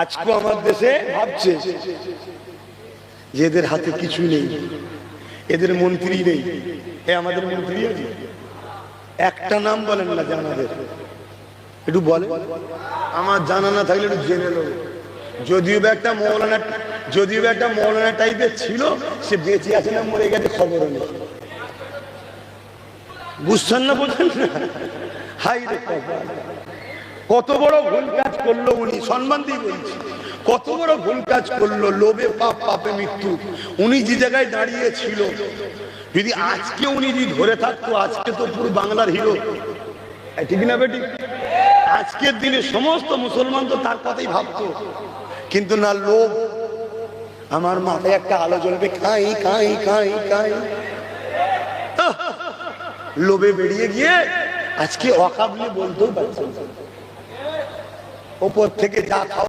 আজকে আমার দেশে ভাবছে যে এদের হাতে কিছু নেই, এদের মন্ত্রী নেই। এ আমাদের মন্ত্রী আছে। একটা নাম বলেন না আমাদের একটু বলে আমার জানা না থাকলে একটু জেনে নেব। যদিও বা একটা মৌলানা, যদিও বা একটা মৌলানা টাইপের ছিল, সে বেঁচে আছে না মরে গেছে খবর নেই। বুঝছেন না বুঝছেন না? হাই রে। কত বড় ভুল কাজ করল উনি, সম্মান দিয়ে বলছি। কত বড় ভুল কাজ করল, লোভে পাপ, পাপে মৃত্যু। উনি যে জায়গায় দাঁড়িয়ে ছিল যদি আজকে উনি যদি ধরে থাকতো, আজকে তো পুরো বাংলার হিরো। ঠিক না বেটি? আজকের দিনে সমস্ত মুসলমান তো তার কথাই ভাবতো। কিন্তু না, লোভ। আমার মাথায় একটা আলো জ্বলবে খাই খাই খাই খাই লোভে বেরিয়ে গিয়ে আজকে অকাবলি বলতেও পারছেন। ওপর থেকে যা খাওয়া